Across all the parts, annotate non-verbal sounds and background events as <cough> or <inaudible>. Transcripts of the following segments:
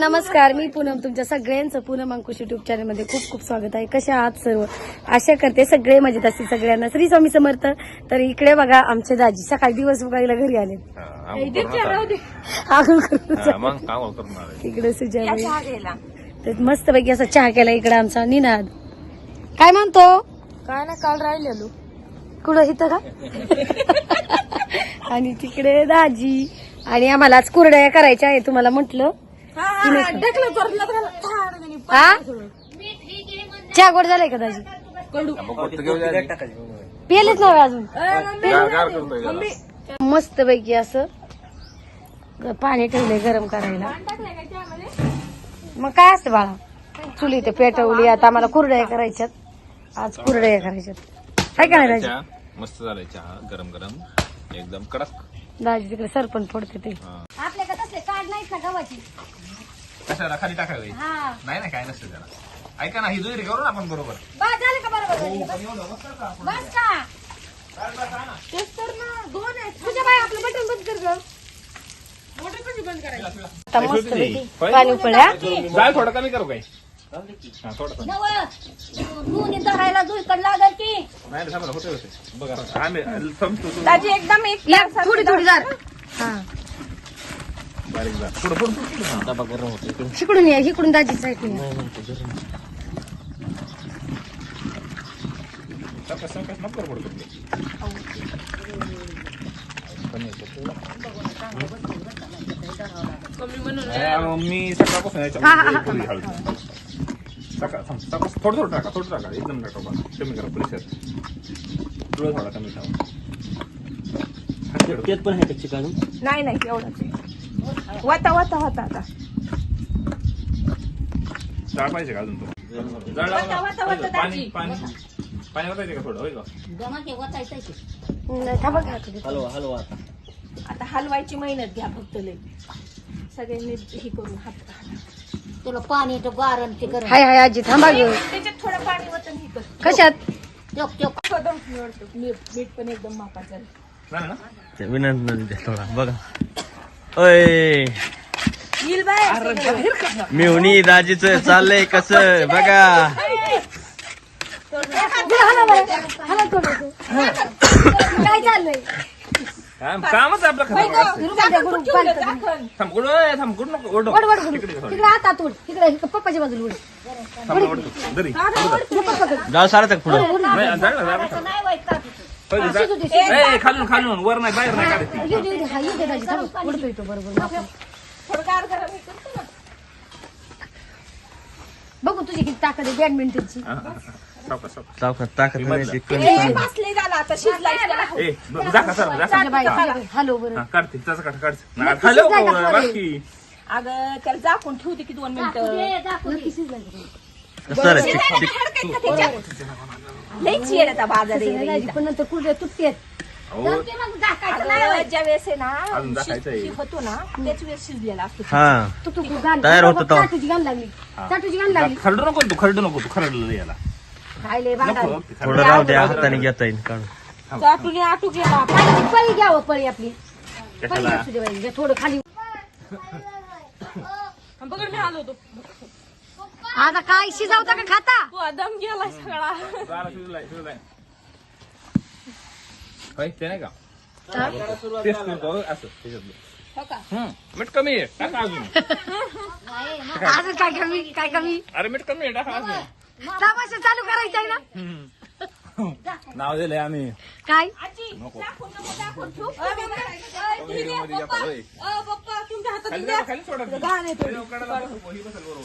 नमस्कार. मी पूनम तुमच्या सगळ्यांचं पूनम अंकुश युट्यूब चॅनलमध्ये खूप खूप स्वागत आहे. कशा आहात सर्व? आशा करते सगळे मजेत असतील. सगळ्यांना श्री स्वामी समर्थ. तर इकडे बघा आमचे दाजी सकाळी दिवस बघायला घरी आले. हा, हा. इकडे सुजाबाई तर मस्त पैकी असा चहा केला इकडे आमचा. निनाद. काय म्हणतो? काय ना काल राहिलेलो. कुठं? इथं का? आणि तिकडे दाजी. आणि आम्हाला आज कुरड्या करायच्या आहे तुम्हाला म्हटलं. हा चहा गोड झालाय का दाजी. पेलेच नव्हे अजून. मस्त पैकी असं पाणी ठेवलंय गरम करायला. मग काय असतं बाळा? चुली ते पेटवली आता आम्हाला कुरड्या करायच्यात. आज कुरड्या करायच्यात. काय काय दाजी? चहा मस्त झालाय चहा गरम गरम. एकदम कडक. दाजी तिकडे सरपण फोडते ते. हा. नाहीत ना गव्हाची? कशाला? खाली टाकावी हा. नाही ना काय नसतं त्याला. ऐका ना ही दुहेरी करू ना आपण बरोबर. बस झालं का बरोबर? बस का? तेच तर ना दोन आहेत. तुझ्या बाई आपलं बटन बंद कर गं. आता मस्त पैकी पाणी उकळल्या? थोडा कमी करू काय हा थोडा दोन्ही धरायला दुईकड लागल की. नाही थांबा होते होते. बघा आम्ही समजतो तू. दाजी एकदम एक थोडी थोडी जार हा. बारीक जा पुढं पुढं पुढं पुढं. इकडून या इकडून दाजीच आहे सावकाश, सावकाश, नको करू पुढं पुढं. कमी होतं. अं, मी सकाळपासून हळद. सकाळ थांब, सकाळ थोडं थोडं टाका थोडं टाका एकदम टाका कमी करा प्रेशर थोडं थोडा कमी ठेवा त्यात पण आहे का चिकन नाही नाही एवढंच वता वता होता आता. जाळ पाहिजे का अजून तो? जाळ वता, वता, वता, लावा. पाणी दाजी. पाणी. पाणी वाटायचे का थोडं? होय का? नाही, थांबा का आता. हलवा हलवा. आता आता हलवायची मेहनत घ्या फक्त लय. सगळ्यांनी हे करून हात तुला पाणी तर गारण ते गरम. हाय हाय आजी थांबा ग. त्याच्यात थोडं पाणी वतन हे कर. कशात? चोक चोक एकदम निवडतो मीठ मीठ पण एकदम मापाचं नाही ना? विनंती थोडा बघा. ओय. येईल बाय दाजीच चाललंय कस बघा. काय चाललंय काम- कामच आपलं नको ओढ. तिकडे तिकडे पप्पाच्या बाजूला उड. जाऊ सारा तक पुढं. नाही, जाळ ना, जाळ ना. नाही वाईट का पहिले जाळ. ए, खालून खालून. वर नाही बाहेर नाही काढायची येऊ दे, येऊ दे, हा, येऊ दे दाजी थांब. उडतो येतो बरोबर मापून. थोडं गार गरम हे करतो ना. बघू तुझी किती ताकद आहे बॅडमिंटनची हा, हा, हा. सावकाश, सावकाश. चावखात ताकद नाही ती कमी ए, कमी भासले झाला आता शिजलाय त्याला ए, ब- जा का, सर, जा का. तुझ्या बाई हॅलो बरं. हा, काढते त्याचं काढ काढ. नाही, हॅलो खाली? बाकी. अगं त्याला झाकून ठेवते की दोन मिनिटं. नक्की का? चिक येण्याचा बाजार आहे रे. दाजी पण नंतर कुठे तुटतेत अहो, ज्या वेळेस आहे अजून ना. शिज- होतो ना त्याच वेळेस शिजलेला असतो हा. तू तू गाण तयार होतो तो. चाटूची गाण लागली. चाटूची गाण लागली. खरडू नको तू खरडू नको तू खरडलं याला. नको ते खरडू. थोडं राहू द्या हाताने घेता येईल काढून. चाटून आटू गेला पळी घ्यावं पळी आपली. पळी कशाला घ्या सुजयबाई, घ्या थोडं खाली बघ मी आलो होतो. आता काय शिजावता का खाता. तू दम गेलाय सगळा. शिजलाय, शिजलाय. ते नाही का? टेस्ट करतो असं त्याच्यातलं. हो का? हम्म, मीठ कमी आहे टाका अजून. <laughs> अजून काय कमी काय कमी? अरे मीठ कमी आहे टाका अजून. तमाशा चालू करायचा आहे ना नाव दिलंय आम्ही. काय? नको. ही.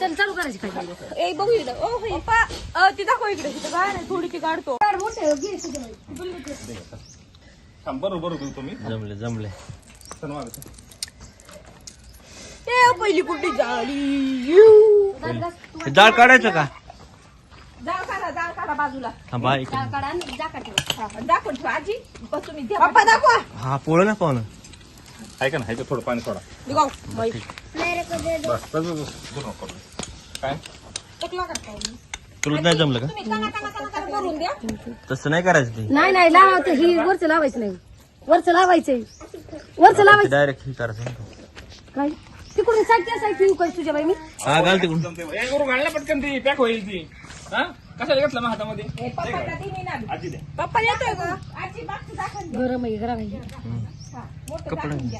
चल चालू करायची काय ए बघू इकडं ओ होय. पप्पा अ, ती दाखव इकडे. तिथं आहे थोडी ती काढतो थांब, बरोबर बरोबर तुम्ही. जमले जमले. चल मागं, चल. ए पहिली कुठली झाली. हे जाळ काढायचं का? जाळ काढा जाळ काढा बाजूला थांबा इकडे हा, दाखवून ठेवा. आजी बस तुम्ही द्या. पप्पा दाखवा. हा पोळ ना पाहुणं. ऐका ना ह्याच्यात थोडं पाणी सोडा. निघाव. बाई. बस बस बस, बस पूर्ण करू. काय? टकला काढता हो. तुला नाही जमलं का? तुम्ही कणा कणा कणा कणा भरून द्या. तसं नाही करायचं ते. नाही नाही लावायचं ही वरच लावायचं नाही. वरच लावायचंय वरच लावायचं. डायरेक्ट हे करायचं काय? तिकडून साईड साईड येऊ काय तुझ्या बाई मी? हा घाल तिकडून. जमते. ए, गुरु घाल ना पटकन ती. पॅक होईल ती. हा? कशाला घेतलं मग हातामध्ये? आजी पप्पा येतोय. गरम आहे गरम हा, कपडे.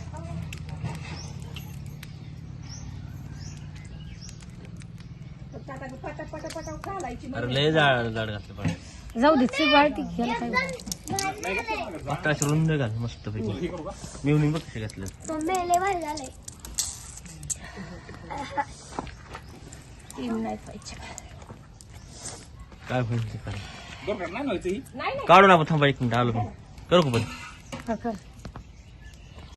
अरे लय जाड जाड घातलं पाणी. जाऊ दे ती वाळती याला काय होतं? आकाश रुंद घाल मस्त पैकी मी बघ कसे घातलं. तीन नाही पाहिजे. काय होईल ते बरोबर नाही नाही काढून आपण थांबा एक मिनिट आलो पण करू का पण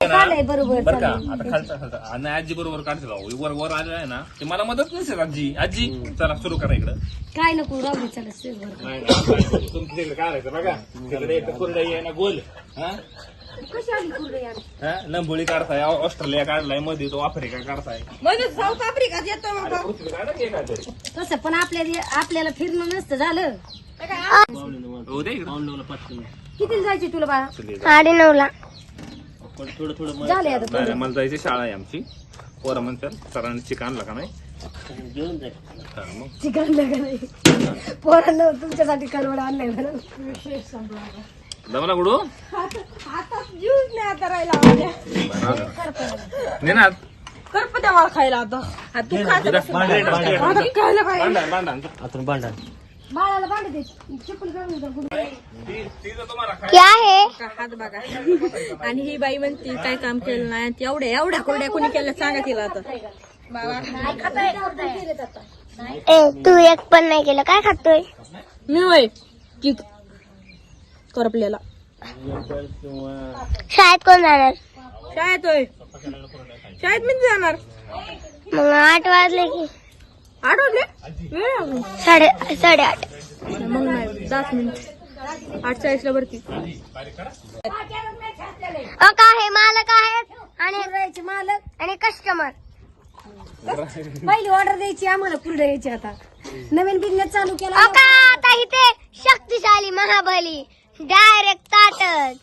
हा, कर. चाललंय बरोबर बरं का? चाललंय आता खालचा खालचा. आणि आजी बरोबर काढते राहू वर वर आलेला आहे ना ते मला मदत नसेल आजी. आजी चला सुरू करा इकडं. काय नको राहू दे चला नाही तुमच्या काढायचं बघा? तिकडे एक कुरडई आहे ना गोल. हा? कशी आली कुर्डे यार हा? लंबोळी काढताय ऑस्ट्रेलिया काढलायमध्ये तो आफ्रिका काढताय. साऊथ आफ्रिकात येतोय अरे बाबा पृथ्वी काढा की एखादं. तसं पण आपल्या आपल्याला फिरणं नसतं झालं. दे इकडं. किती जायची तुला बाळा? साडे नऊ ला थोडं थोडं झाले आता नाही नाही, मला जायची शाळा आहे आमची. पोरं म्हणतात सरांनी चिकन आणलं का नाही? जाय हा, मग? चिकन नाही? पोरांना तुमच्यासाठी करवड आणलंय बरं जमला गुडू. आता जीवच नाही आता राहिला करप द्या मला खायला आता. हा, तू खायला काय भांडण भांडण. आतून बाळाला भांडे दे क्या है? हात बघा. आणि ही बाई म्हणती काय काम केलं नाही. एवढ्या एवढ्या कोरड्या कोणी केलं सांगा तिला आता. बाबा. ए तू एक पण नाही केलं. काय खातोय? मी होय की करपलेला. शाळेत कोण जाणार? शाळेत होय. शाळेत मी जाणार? मग आठ वाजले की. आठ वाजले वेळ. साडे साडेआठ. मग नाही दस मिनिट. आठ चाळीसला भरती काय मालक आहेत? आणि मालक. आणि कस्टमर पहिली ऑर्डर द्यायची आम्हाला कुरडे यायची आता. नवीन बिझनेस चालू केला. आता इथे शक्तिशाली महाबली डायरेक्ट ताटच.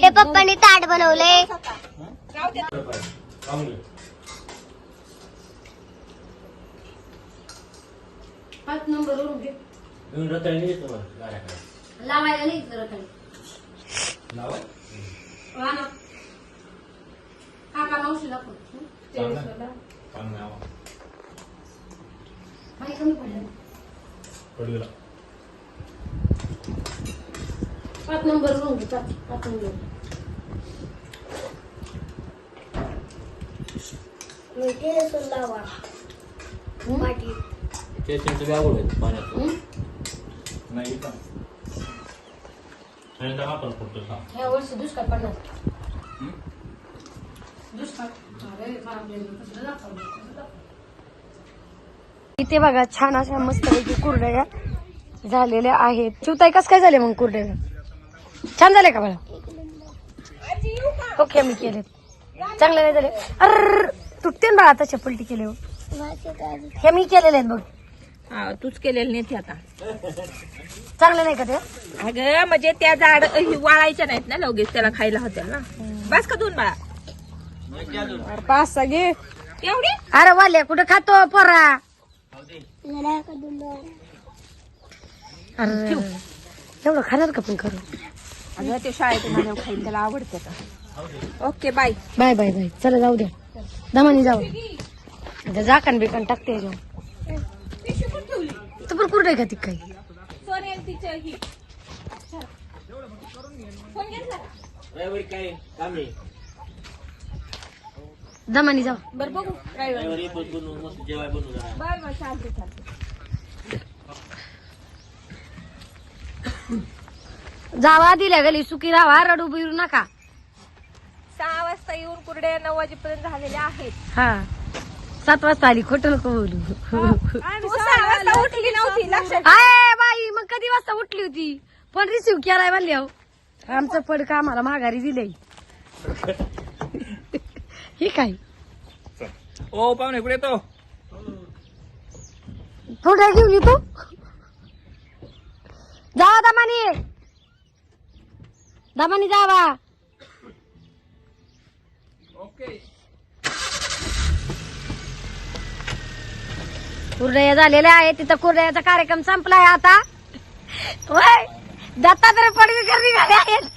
हे पप्पानी ताट बनवले. वरून घे. लावायला नाही रताळी. हा. काका मावशीला पण. हं? बाई कमी पडलं. पाच नंबर रूम घे पाच पाच नंबर नाही का? ह्या वर्षी दुष्काळ. इथे बघा छान अशा मस्तपैकी कुरडया झालेल्या आहेत. शिवताई कस काय झाले मग कुरडया? छान झाले का मला ओके मी केले चांगले नाही झाले. अर तुटते ना बाळा तशा पलटी केले हे मी केलेले आहेत बघ. हा तूच केलेलं नाही ते आता. चांगले नाही का ते? अगं म्हणजे त्या झाड ही वाळायच्या नाहीत ना लगेच त्याला खायला होत्या ना. बस का दोन बाळा? अरे पाच सहा घे. एवढी? अरे वाले कुठे खातो पोरा? अरे एवढं खाणार का पण करू? अगं ते शाळेतून आल्यावर खाईल त्याला आवडते का okay bye. Bye bye bye. चला जाऊ द्या. दमानी जाऊ. आता जाकण बिकण टाकते याच्यावर. पण कुरडे का ती काही? दमानी जाऊ बरं बघू. ड्रायव्हर. जेवाय बनवू जरा. बर बर चालते चालते. जावा दिल्या गेली सुखी राहा रडू बिरू नका. सहा वाजता येऊन कुरड्या नऊ वाजेपर्यंत झालेल्या आहेत. हा. सात वाजता आली खोटं नको बोलू. तू वाजता उठली नव्हती लक्षात आय बाई मग कधी वाजता उठली होती? पण रिसिव्ह केलाय म्हणली अहो. आमचं पडकं आम्हाला माघारी दिलंय? हे काय? ओ पाहुणे इकडे येतो? थोड्या घेऊन येतो. जावा दमानी. दमानी जावा. ओके कुरडया झालेल्या आहेत तिथं कुरडयाचा कार्यक्रम संपलाय आता. होय? दत्तात्रय पडवीकर निघाले आहेत.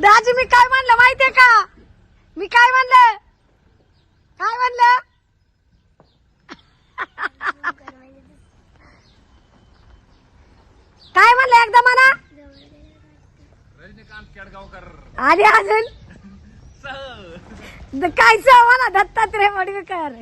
दाजी मी काय म्हणलं माहितीये का? मी काय म्हणलं? काय म्हणलं? काय म्हणलं एकदा मला रजनीकांत केडगावकर. आली अजून? काय म्हणा दत्तात्रय पडवीकर